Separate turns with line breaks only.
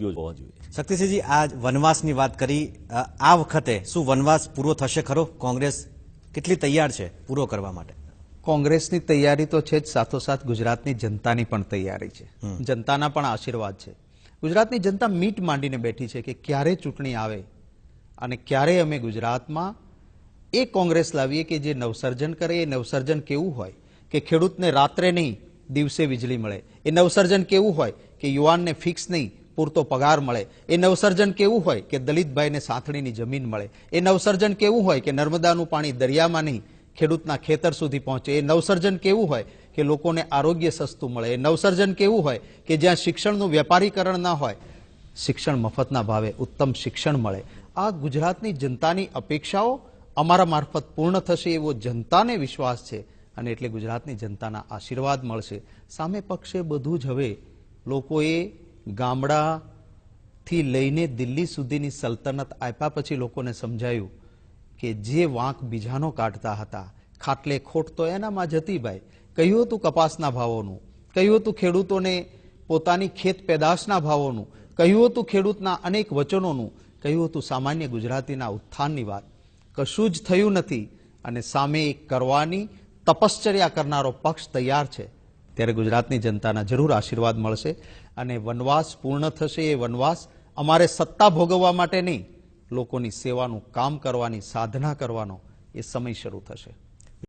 હોવા જોઈએ.
શક્તિસિંહજી આ વનવાસની વાત કરી. આ વખતે શું વનવાસ પૂરો થશે ખરો? કોંગ્રેસ કેટલી તૈયાર છે પૂરો કરવા માટે?
કોંગ્રેસની તૈયારી તો છે જ સાથોસાથ ગુજરાતની જનતાની પણ તૈયારી છે. જનતાના પણ આશીર્વાદ છે. ગુજરાતની જનતા મીટ માંડીને બેઠી છે કે ક્યારે ચૂંટણી આવે અને ક્યારે અમે ગુજરાતમાં એ કોંગ્રેસ લાવીએ કે જે નવસર્જન કરે. એ નવસર્જન કેવું હોય કે ખેડૂતને રાત્રે નહીં દિવસે વીજળી મળે. એ નવસર્જન કેવું હોય કે યુવાનને ફિક્સ નહીં પૂરતો પગાર મળે. એ નવસર્જન કેવું હોય કે દલિતભાઈને સાથણીની જમીન મળે. એ નવસર્જન કેવું હોય કે નર્મદાનું પાણી દરિયામાં નહીં, ખેડૂતના ખેતર સુધી પહોંચે. એ નવસર્જન કેવું હોય કે લોકોને આરોગ્ય સસ્તું મળે. એ નવસર્જન કેવું હોય કે જ્યાં શિક્ષણનું વેપારીકરણ ના હોય, શિક્ષણ મફતના ભાવે ઉત્તમ શિક્ષણ મળે. આ ગુજરાતની જનતાની અપેક્ષાઓ અમારા મારફત પૂર્ણ થશે એવો જનતાને વિશ્વાસ છે અને એટલે ગુજરાતની જનતાના આશીર્વાદ મળશે. સામે પક્ષે બધું જ હવે લોકોએ ગામડાથી લઈને દિલ્હી સુધીની સલ્તનત આપ્યા પછી લોકોને સમજાયું કે જે વાંક બીજાનો કાઢતા હતા, ખાટલે ખોટ તો એનામાં જતીભાઈ ભાઈ. કહ્યું હતું કપાસના ભાવોનું, કહ્યું હતું ખેડૂતોને પોતાની ખેત પેદાશના ભાવોનું, કહ્યું હતું ખેડૂતના અનેક વચનોનું, કહ્યું હતું સામાન્ય ગુજરાતીના ઉત્થાનની વાત. કશું જ થયું નથી અને સામે કરવાની તપશ્ચર્યા કરનારો પક્ષ તૈયાર છે. ત્યારે ગુજરાતની જનતાના જરૂર આશીર્વાદ મળશે અને વનવાસ પૂર્ણ થશે. એ વનવાસ અમારે સત્તા ભોગવવા માટે નહીં, લોકોની સેવાનું કામ કરવાની સાધના કરવાનો એ સમય શરૂ થશે.